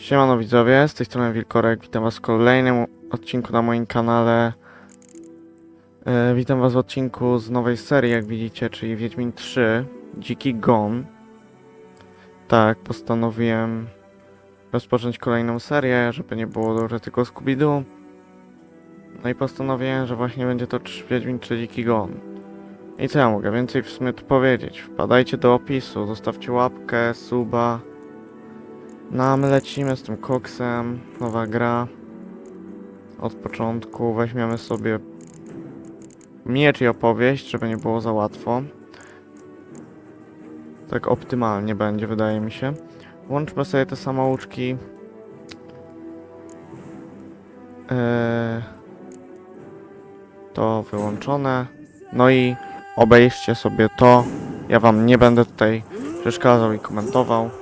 Siemano widzowie, z tej strony Wilkorek, witam was w kolejnym odcinku na moim kanale. E, witam was w odcinku z nowej serii, jak widzicie, czyli Wiedźmin 3, Dziki Gon. Tak, postanowiłem rozpocząć kolejną serię, żeby nie było dobrze tylko Scooby-Doo. No i postanowiłem, że właśnie będzie to Wiedźmin 3 Dziki Gon. I co ja mogę więcej w sumie tu powiedzieć? Wpadajcie do opisu, zostawcie łapkę, suba. No a my lecimy z tym koksem, nowa gra. Od początku weźmiemy sobie miecz i opowieść, żeby nie było za łatwo. Tak optymalnie będzie, wydaje mi się. Włączmy sobie te samouczki. Eee, to wyłączone. No i obejrzcie sobie to. Ja wam nie będę tutaj przeszkadzał i komentował.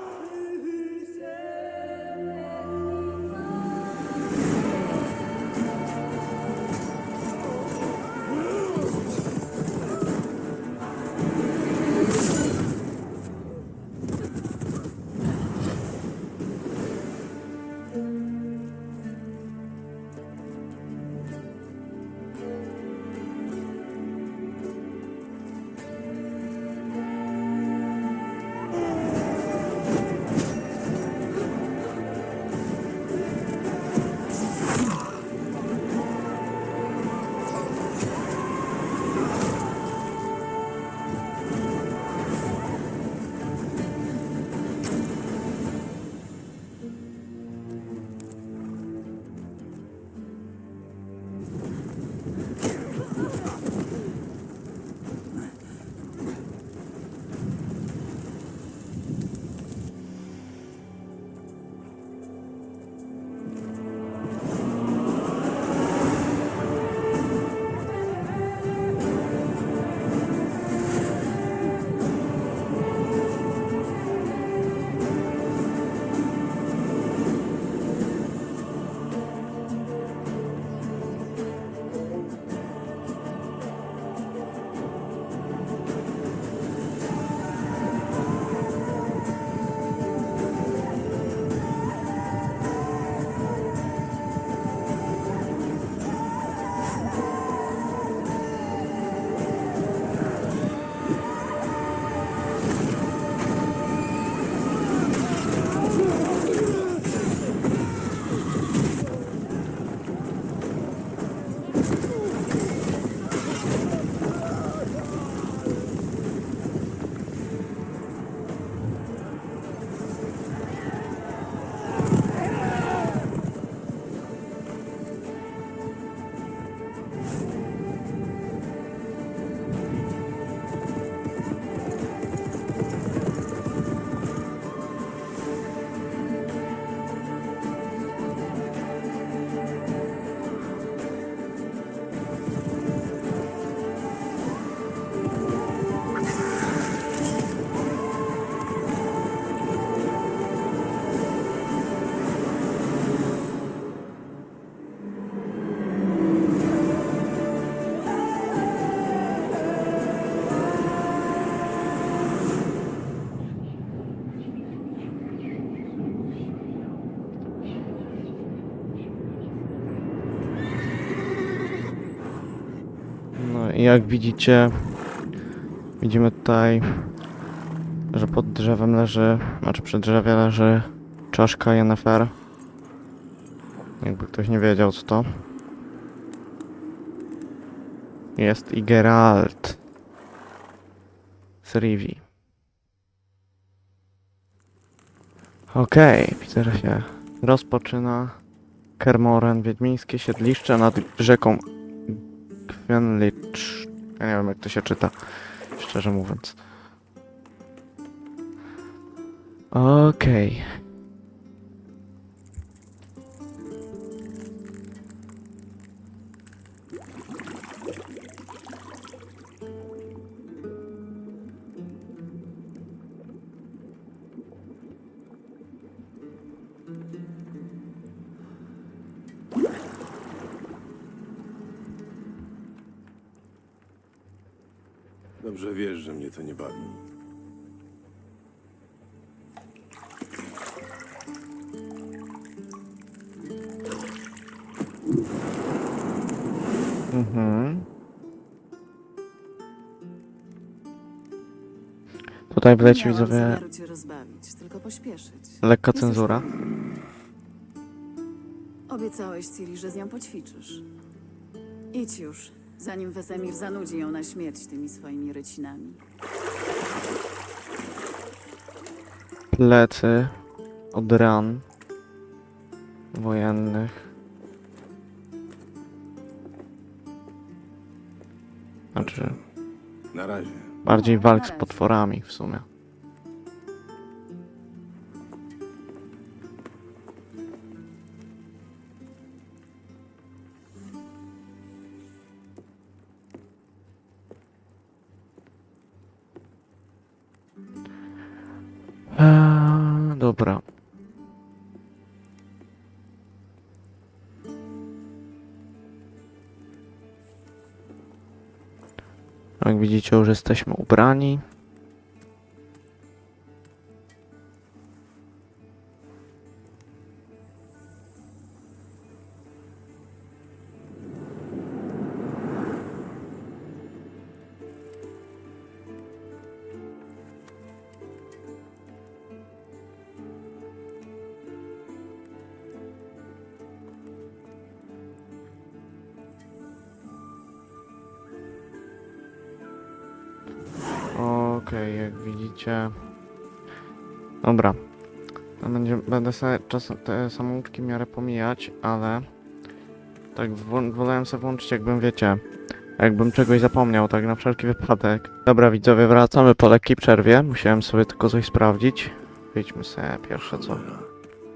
Jak widzicie, widzimy tutaj, że pod drzewem leży, znaczy przy drzewie leży czaszka Yennefer. Jakby ktoś nie wiedział co to. Jest i Geralt z Rivi. Okej, widzę, że się rozpoczyna Kermoren, wiedźmińskie siedliszcze nad rzeką Gwenlich. Ja nie wiem jak to się czyta, szczerze mówiąc. Okej. Dobrze wiesz, że mnie to nie bawi. Mhm. Tutaj wleci Miałam widzowie tylko pośpieszyć. lekka cenzura. Obiecałeś Ciri, że z nią poćwiczysz. Idź już, zanim Wesemir zanudzi ją na śmierć tymi swoimi rycinami. Plecy od ran wojennych. Znaczy, Na razie. bardziej walk z potworami w sumie. Widzicie, już jesteśmy ubrani. Jak widzicie. Dobra. Będzie, będę sobie czasem te samouczki w miarę pomijać, ale tak wolałem sobie włączyć jakbym wiecie, jakbym czegoś zapomniał, tak na wszelki wypadek. Dobra widzowie, wracamy po lekkiej przerwie. Musiałem sobie tylko coś sprawdzić. Wyjdźmy sobie pierwsze co.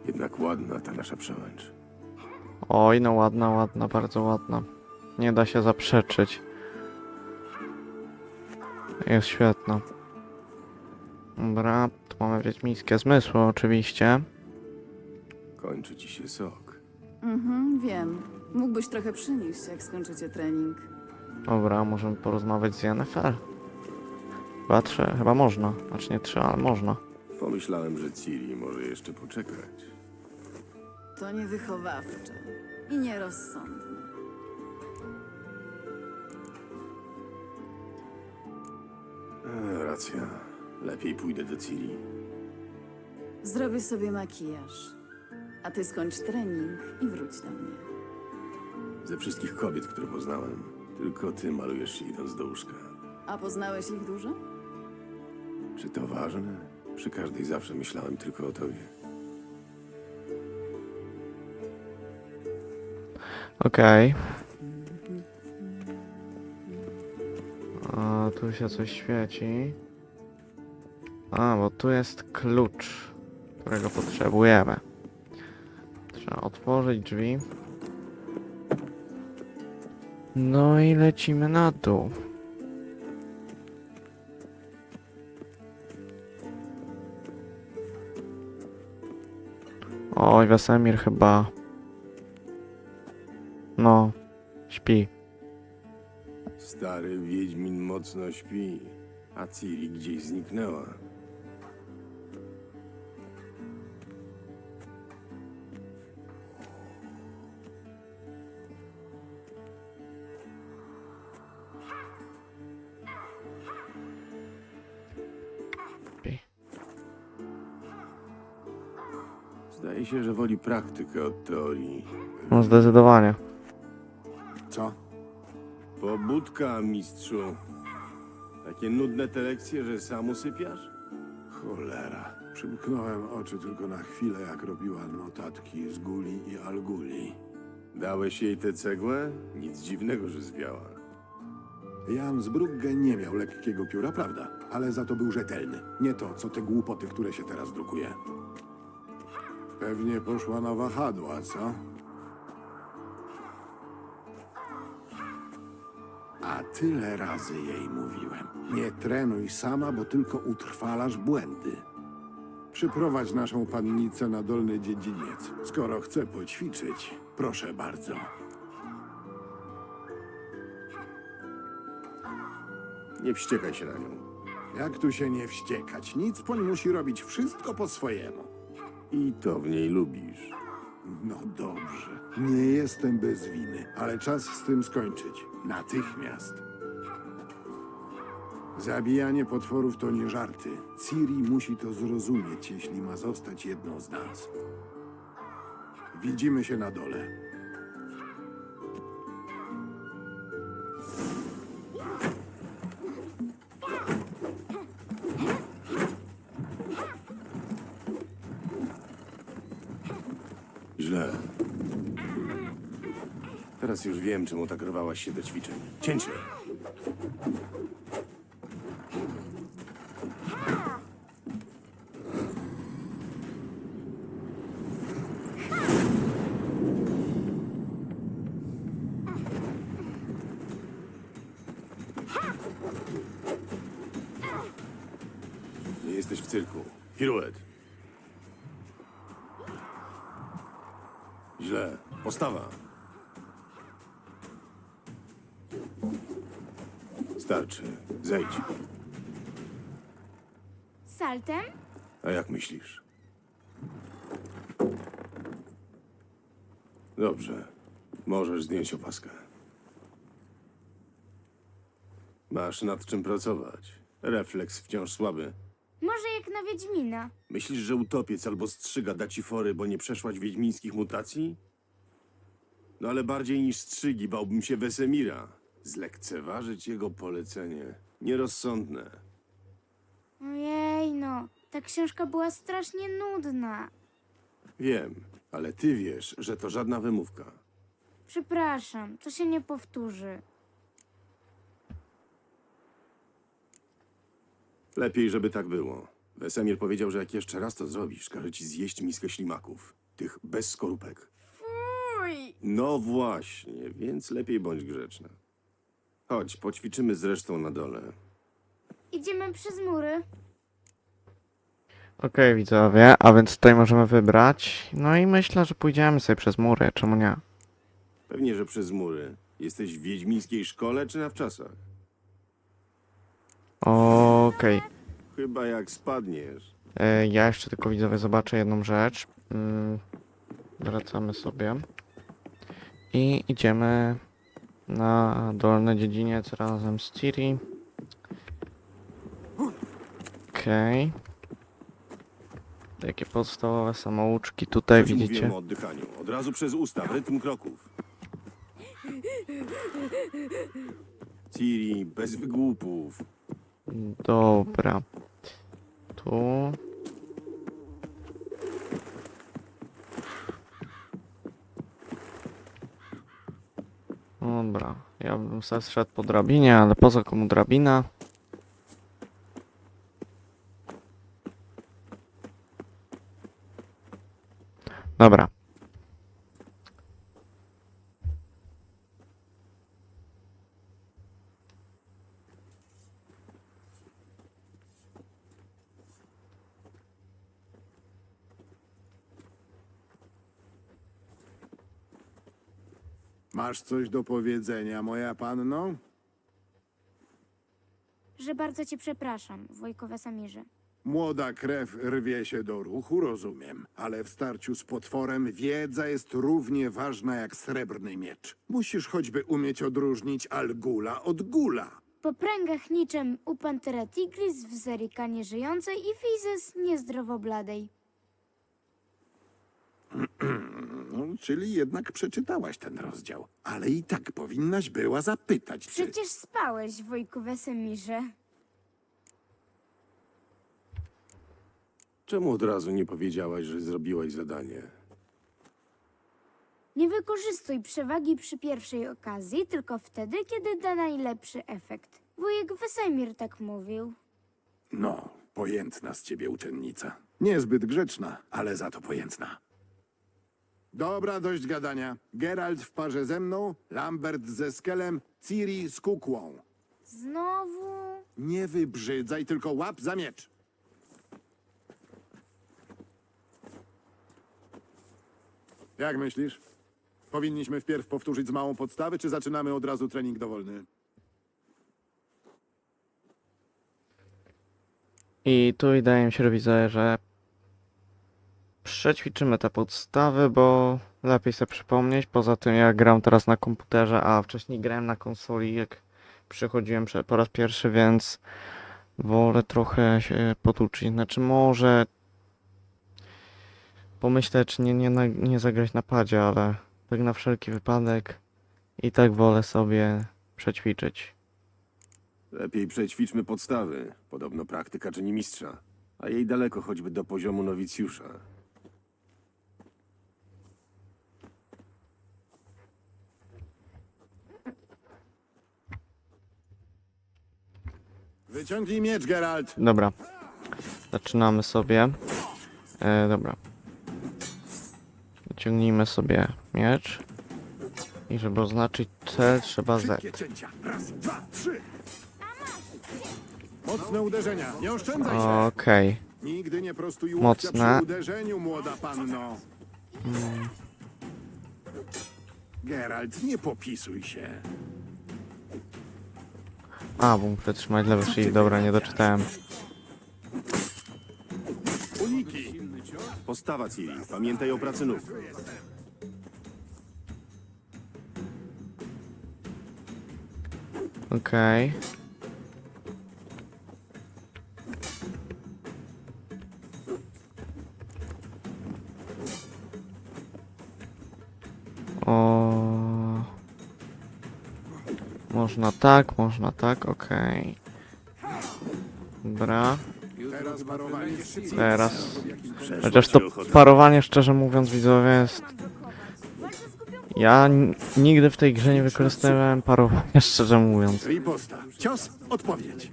Jednak ładna ta nasza przełęcz. Oj, no ładna, ładna, bardzo ładna. Nie da się zaprzeczyć. Jest świetna. Dobra, tu mamy wiedźmińskie zmysły oczywiście. Kończy ci się sok. Mhm, wiem. Mógłbyś trochę przynieść, jak skończycie trening. Dobra, możemy porozmawiać z Yennefer. Chyba trzy, chyba można. Znaczy nie trzy, ale można. Pomyślałem, że Ciri może jeszcze poczekać. To niewychowawcze i nierozsądne. E, racja. Lepiej pójdę do Ciri. Zrobię sobie makijaż, a ty skończ trening i wróć do mnie. Ze wszystkich kobiet, które poznałem, tylko ty malujesz się idąc do łóżka. A poznałeś ich dużo? Czy to ważne? Przy każdej zawsze myślałem tylko o tobie. Okej. A tu się coś świeci. A, bo tu jest klucz, którego potrzebujemy. Trzeba otworzyć drzwi. No i lecimy na dół. Oj, Wesemir chyba. No, śpi. Stary Wiedźmin mocno śpi, a Ciri gdzieś zniknęła. Się, że woli praktykę od teorii. No zdecydowanie. Co? Pobudka, mistrzu. Takie nudne te lekcje, że sam usypiasz? Cholera. Przymknąłem oczy tylko na chwilę, jak robiła notatki z Guli i Alguli. Dałeś jej tę cegłę? Nic dziwnego, że zwiała. Jan z Brugge nie miał lekkiego pióra, prawda? Ale za to był rzetelny. Nie to, co te głupoty, które się teraz drukuje. Pewnie poszła na wahadła, co? A tyle razy jej mówiłem. Nie trenuj sama, bo tylko utrwalasz błędy. Przyprowadź naszą pannicę na dolny dziedziniec. Skoro chce poćwiczyć, proszę bardzo. Nie wściekaj się na nią. Jak tu się nie wściekać? Nic, musi robić wszystko po swojemu. I to w niej lubisz. No dobrze. Nie jestem bez winy, ale czas z tym skończyć. Natychmiast. Zabijanie potworów to nie żarty. Ciri musi to zrozumieć, jeśli ma zostać jedną z nas. Widzimy się na dole. Wiem, czemu tak rwałaś się do ćwiczeń. Cięcie! Nie jesteś w cyrku. Piruet. Źle. Postawa. Starczy. Zejdź. Saltem? A jak myślisz? Dobrze. Możesz zdjąć opaskę. Masz nad czym pracować. Refleks wciąż słaby. Może jak na Wiedźmina. Myślisz, że utopiec albo strzyga da ci fory, bo nie przeszłaś wiedźmińskich mutacji? No ale bardziej niż strzygi bałbym się Wesemira. Zlekceważyć jego polecenie. Nierozsądne. Ojej no, ta książka była strasznie nudna. Wiem, ale ty wiesz, że to żadna wymówka. Przepraszam, to się nie powtórzy. Lepiej, żeby tak było. Wesemir powiedział, że jak jeszcze raz to zrobisz, każe ci zjeść miskę ślimaków. Tych bez skorupek. Fuj! No właśnie, więc lepiej bądź grzeczna. Chodź, poćwiczymy zresztą na dole. Idziemy przez mury. Okej, widzowie, a więc tutaj możemy wybrać. No i myślę, że pójdziemy sobie przez mury, czemu nie? Pewnie, że przez mury. Jesteś w wiedźmińskiej szkole czy na wczasach? Okej. Chyba jak spadniesz. E, Ja jeszcze tylko widzowie zobaczę jedną rzecz. Mm, Wracamy sobie. I idziemy na dolny dziedziniec razem z Ciri. Okej. Takie podstawowe samouczki tutaj Coś widzicie. mówiłem o oddychaniu. Od razu przez usta, w rytm kroków. Ciri, bez wygłupów. Dobra. Tu. Dobra, ja bym sobie zszedł po drabinie, ale poza komu drabina? Dobra. Masz coś do powiedzenia, moja panno? Że bardzo cię przepraszam, wujku Wesamirze. Młoda krew rwie się do ruchu, rozumiem, ale w starciu z potworem wiedza jest równie ważna jak srebrny miecz. Musisz choćby umieć odróżnić Algula od Gula. Po pręgach niczym u Pantera Tigris w Zerika nieżyjącej i Fizes niezdrowo bladej. No, czyli jednak przeczytałaś ten rozdział. Ale i tak powinnaś była zapytać, czy... Przecież spałeś, wujku Wesemirze. Czemu od razu nie powiedziałaś, że zrobiłaś zadanie? Nie wykorzystuj przewagi przy pierwszej okazji, tylko wtedy, kiedy da najlepszy efekt. Wujek Wesemir tak mówił. No, pojętna z ciebie uczennica. Niezbyt grzeczna, ale za to pojętna. Dobra, dość gadania. Geralt w parze ze mną, Lambert ze Skelem, Ciri z kukłą. Znowu... Nie wybrzydzaj, tylko łap za miecz. Jak myślisz? Powinniśmy wpierw powtórzyć z małą podstawy, czy zaczynamy od razu trening dowolny? I tu wydaje mi się, że widzę, że Przećwiczymy te podstawy, bo lepiej sobie przypomnieć. Poza tym ja gram teraz na komputerze, a wcześniej grałem na konsoli, jak przychodziłem po raz pierwszy, więc wolę trochę się potuczyć. Znaczy może pomyślę, czy nie, nie, nie zagrać na padzie, ale tak na wszelki wypadek i tak wolę sobie przećwiczyć. Lepiej przećwiczmy podstawy. Podobno praktyka czyni mistrza. A jej daleko choćby do poziomu nowicjusza. Wyciągnij miecz, Geralt. Dobra. Zaczynamy sobie. E, dobra. Wyciągnijmy sobie miecz. I żeby oznaczyć cel, trzeba Z. Szybkie cięcia. Raz, dwa, trzy. Mocne uderzenia. Nie oszczędzaj się. Okej. Nigdy nie prostuj Mocne. przy uderzeniu, młoda panno. Geralt, nie popisuj się. A, bo muszę trzymać lewy shift. Dobra, nie doczytałem. Uniki. Postawa Ciri. Pamiętaj o pracy nóg. Okej. O. Można tak, można tak, okej. Dobra, Teraz Chociaż ci to parowanie, szczerze mówiąc, widzowie, jest... Ja nigdy w tej grze nie wykorzystywałem parowania, szczerze mówiąc. Riposta. Cios, odpowiedź.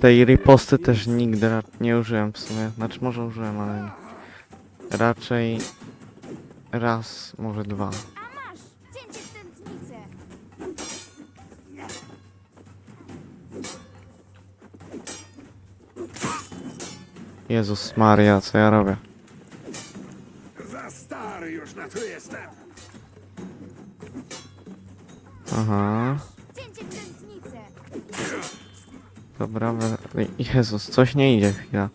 Tej riposty też nigdy ra- nie użyłem w sumie. Znaczy może użyłem, ale raczej raz, może dwa. Jezus Maria, co ja robię? Za stary już na to jestem. Aha, Cięcie w tętnicę! dobra. we- Jezus, coś nie idzie chwila.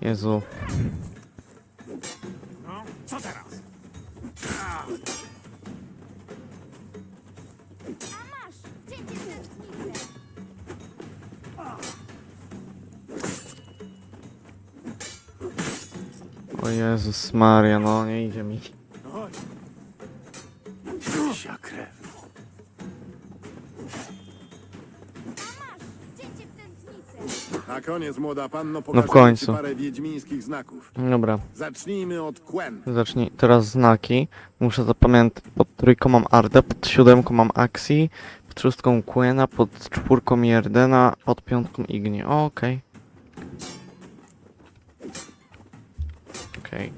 Jezu, Maria, no nie idzie mi. Psia krew. W! Na koniec, młoda panno, No w pokażę końcu. ci parę wiedźmińskich znaków. Dobra, Zacznijmy od Quen. zacznij teraz znaki. Muszę zapamiętać, pod trójką mam Ardę, pod siódemką mam Axi, pod szóstką Quena, pod czwórką Jerdena, pod piątką Igni. O, Okej. Okej.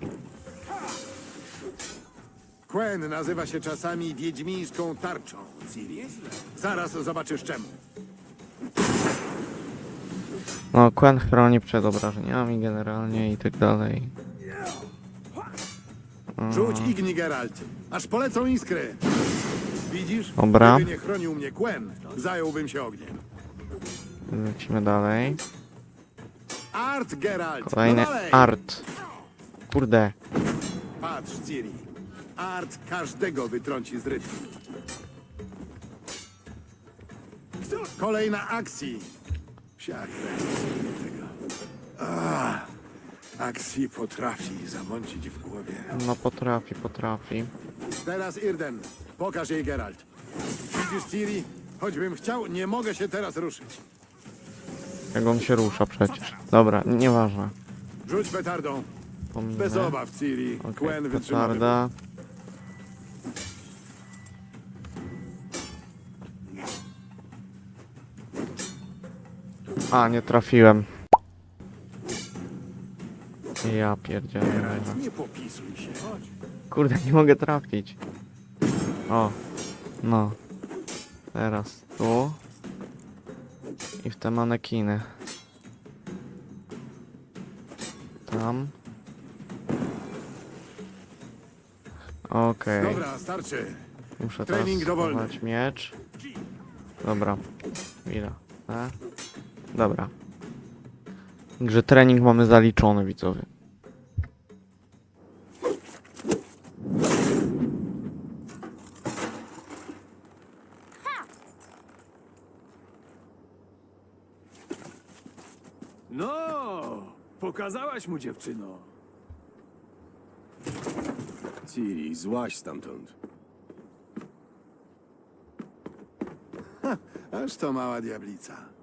Quen nazywa się czasami wiedźmińską tarczą, Ciri. Zaraz zobaczysz czemu. No, Quen chroni przed obrażeniami generalnie i tak dalej. Rzuć Igni, Geralt, aż polecą iskry. Widzisz? Dobra. Gdyby nie chronił mnie Quen, zająłbym się ogniem. Lecimy dalej. Art, Geralt! Kolejny no dalej. art. Kurde. Patrz, Ciri. Art każdego wytrąci z rytmu. Kolejna akcji. Psia krew tego. Ah, akcji potrafi zamącić w głowie. No potrafi, potrafi. Teraz Irden. Pokaż jej Geralt. Widzisz, Ciri? Choćbym chciał, nie mogę się teraz ruszyć. Jak on się rusza przecież. Dobra, nieważne. Rzuć petardą. Pominę. Bez obaw, Ciri. Okej, Quen wytrzyma. wybuch. petarda. A, nie trafiłem. Ja pierdzielę. Geralt, nie popisuj się. Kurde, nie mogę trafić. O, no. Teraz tu. I w te manekiny. Tam. Okej. Dobra, starczy. Muszę teraz trening dowolny. schować miecz. Dobra. Chwila. E? Dobra. Także trening mamy zaliczony, widzowie. No, pokazałaś mu dziewczyno. Ciri, złaź stamtąd. Aż to mała diablica.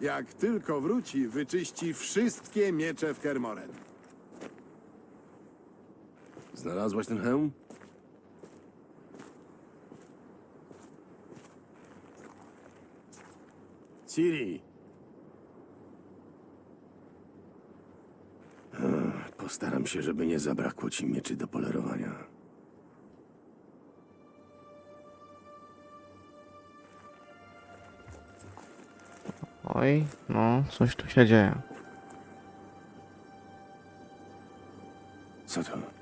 Jak tylko wróci, wyczyści wszystkie miecze w Kermoren. Znalazłaś ten hełm? Ciri! Postaram się, żeby nie zabrakło ci mieczy do polerowania. Oj, no, coś tu się dzieje. Co to?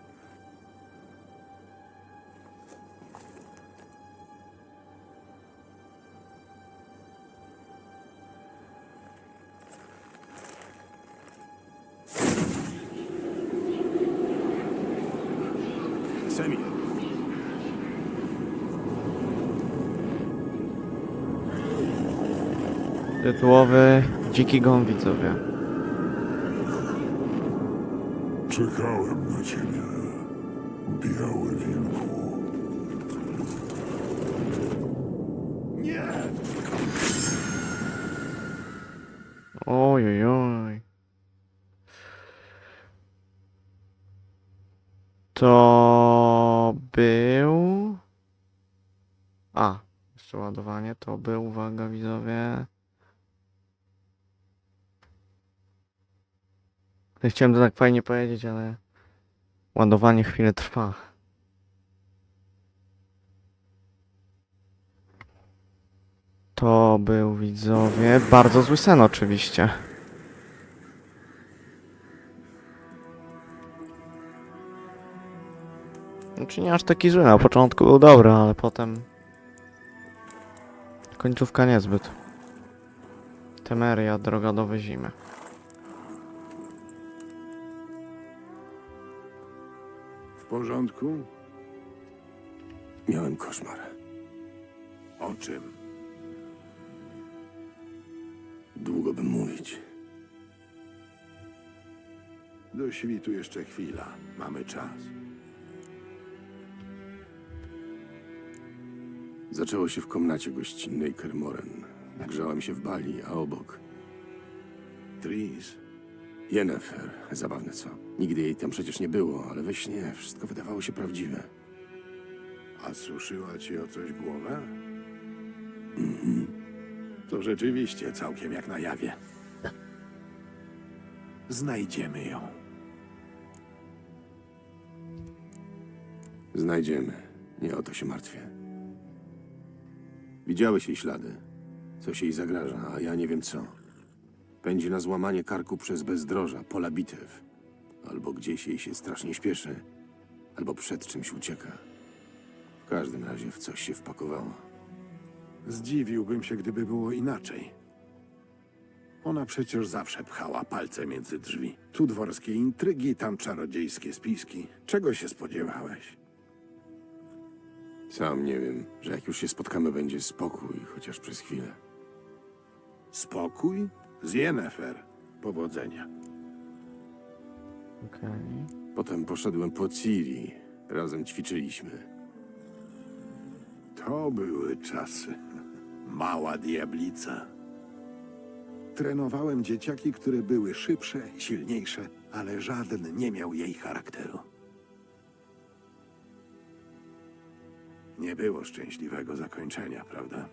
Tytułowy Dziki Gon, widzowie. Czekałem na ciebie, biały wilku. Oj, oj, oj. To był... A, jeszcze ładowanie. To był, uwaga widzowie. Chciałem to tak fajnie powiedzieć, ale ładowanie chwilę trwa. To był widzowie. Bardzo zły sen oczywiście. Znaczy nie aż taki zły, na początku był dobry, ale potem... Końcówka niezbyt. Temeria, droga do Wyzimy. Porządku? miałem koszmar. O czym? Długo bym mówić. Do świtu jeszcze chwila. Mamy czas. Zaczęło się w komnacie gościnnej Kermoren. Grzałem się w bali, a obok Tris, Yennefer. Zabawne co? Nigdy jej tam przecież nie było, ale we śnie wszystko wydawało się prawdziwe. a suszyła ci o coś głowę? Mhm. To rzeczywiście całkiem jak na jawie. Znajdziemy ją. Znajdziemy. Nie o to się martwię. Widziałeś jej ślady. Coś jej zagraża, a ja nie wiem co. Pędzi na złamanie karku przez bezdroża, pola bitew. Albo gdzieś jej się strasznie śpieszy, albo przed czymś ucieka. W każdym razie w coś się wpakowała. Zdziwiłbym się, gdyby było inaczej. Ona przecież zawsze pchała palce między drzwi. Tu dworskie intrygi, tam czarodziejskie spiski. Czego się spodziewałeś? Sam nie wiem, że jak już się spotkamy, będzie spokój, chociaż przez chwilę. Spokój? Z Yennefer. Powodzenia. Okej. Potem poszedłem po Ciri. Razem ćwiczyliśmy. To były czasy. Mała diablica. Trenowałem dzieciaki, które były szybsze, silniejsze, ale żaden nie miał jej charakteru. Nie było szczęśliwego zakończenia, prawda?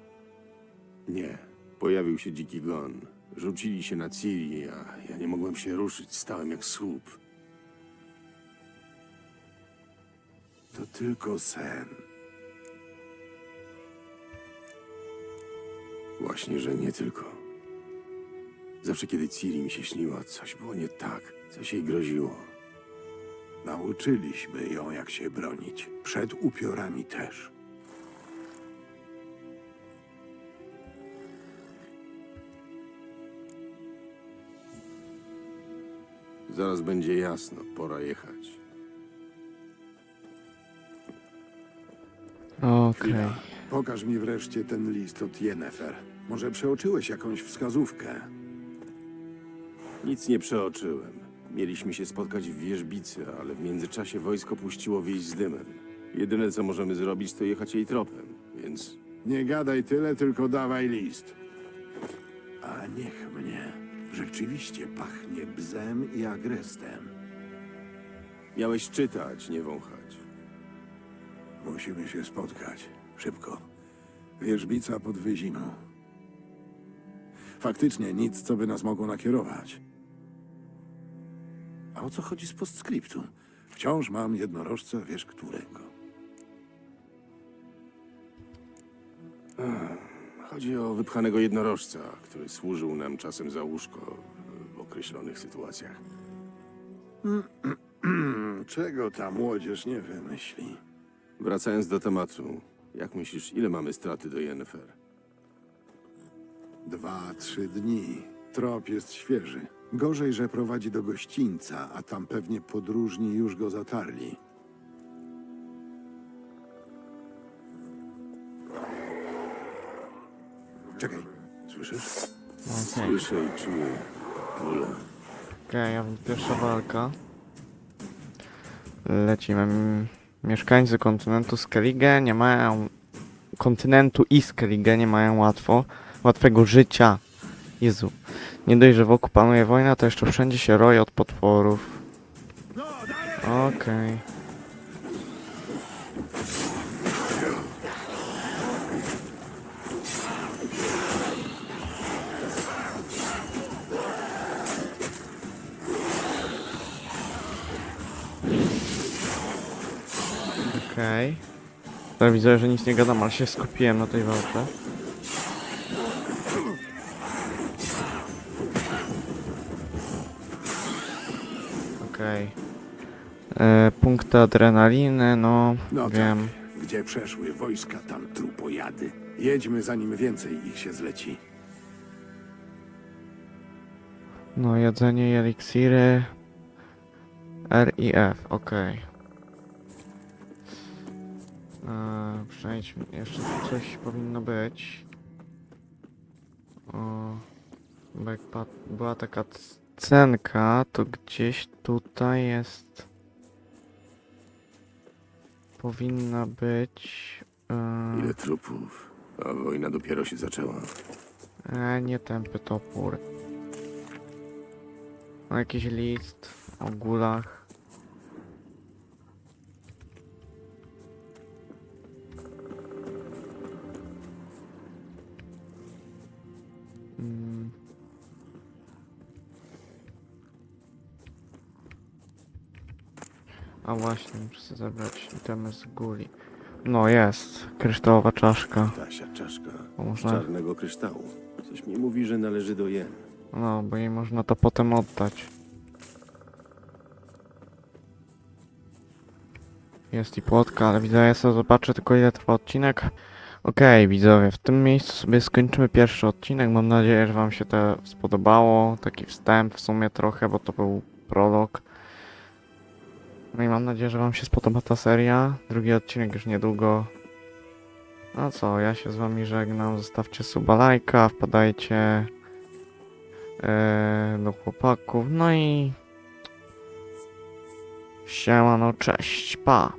Nie. Pojawił się dziki gon. Rzucili się na Ciri, a ja nie mogłem się ruszyć. Stałem jak słup. To tylko sen. Właśnie, że nie tylko. Zawsze, kiedy Ciri mi się śniła, coś było nie tak. Coś jej groziło. Nauczyliśmy ją, jak się bronić. Przed upiorami też. Zaraz będzie jasno, pora jechać. Okej. Chwila. Pokaż mi wreszcie ten list od Yennefer. Może przeoczyłeś jakąś wskazówkę? Nic nie przeoczyłem. Mieliśmy się spotkać w wieżbicy, ale w międzyczasie wojsko puściło wieś z dymem. Jedyne co możemy zrobić, to jechać jej tropem, więc Nie gadaj tyle, tylko dawaj list. A niech mnie. Rzeczywiście pachnie bzem i agrestem. miałeś czytać, nie wąchać. Musimy się spotkać. Szybko. Wierzbica pod Wyzimą. Faktycznie nic, co by nas mogło nakierować. A o co chodzi z postscriptum? Wciąż mam jednorożca, wiesz którego. Chodzi o wypchanego jednorożca, który służył nam czasem za łóżko w określonych sytuacjach. Czego ta młodzież nie wymyśli? Wracając do tematu, jak myślisz, ile mamy straty do Yennefer? Dwa, trzy dni. Trop jest świeży. Gorzej, że prowadzi do gościńca, a tam pewnie podróżni już go zatarli. Słyszysz? Okej, Słyszę i czuję bóle. okay, a więc pierwsza walka. Lecimy. Mieszkańcy kontynentu Skellige nie mają... Kontynentu i Skellige nie mają łatwo, łatwego życia. Jezu. Nie dość, że wokół panuje wojna, to jeszcze wszędzie się roje od potworów. Okej. Okej. Okay. widzę, że nic nie gadam, ale się skupiłem na tej walce. Okej. Okay. Punkty adrenaliny, no, No wiem. tak. Gdzie przeszły wojska, tam trupojady. Jedźmy, zanim więcej ich się zleci. No, jedzenie i eliksiry. R i F, okej. Eee, Przejdźmy, jeszcze tu coś powinno być. O, bo jak była taka c- cenka, to gdzieś tutaj jest... Powinna być... Eee, Ile trupów? A wojna dopiero się zaczęła. E, nie tępy topór. Jakiś list o gulach. A właśnie, muszę zabrać itemy z guli. No jest, kryształowa czaszka. Tasia czaszka O, z Można czarnego kryształu. Coś mi mówi, że należy do Jen. No, bo jej można to potem oddać. Jest i płotka, ale widzę, ja sobie zobaczę tylko ile trwa odcinek. Okej, widzowie, w tym miejscu sobie skończymy pierwszy odcinek. Mam nadzieję, że wam się to spodobało. Taki wstęp w sumie trochę, bo to był prolog. No i mam nadzieję, że wam się spodoba ta seria. Drugi odcinek już niedługo. No co, ja się z wami żegnam. Zostawcie suba, lajka, wpadajcie e, do chłopaków. No i siemano, cześć, pa.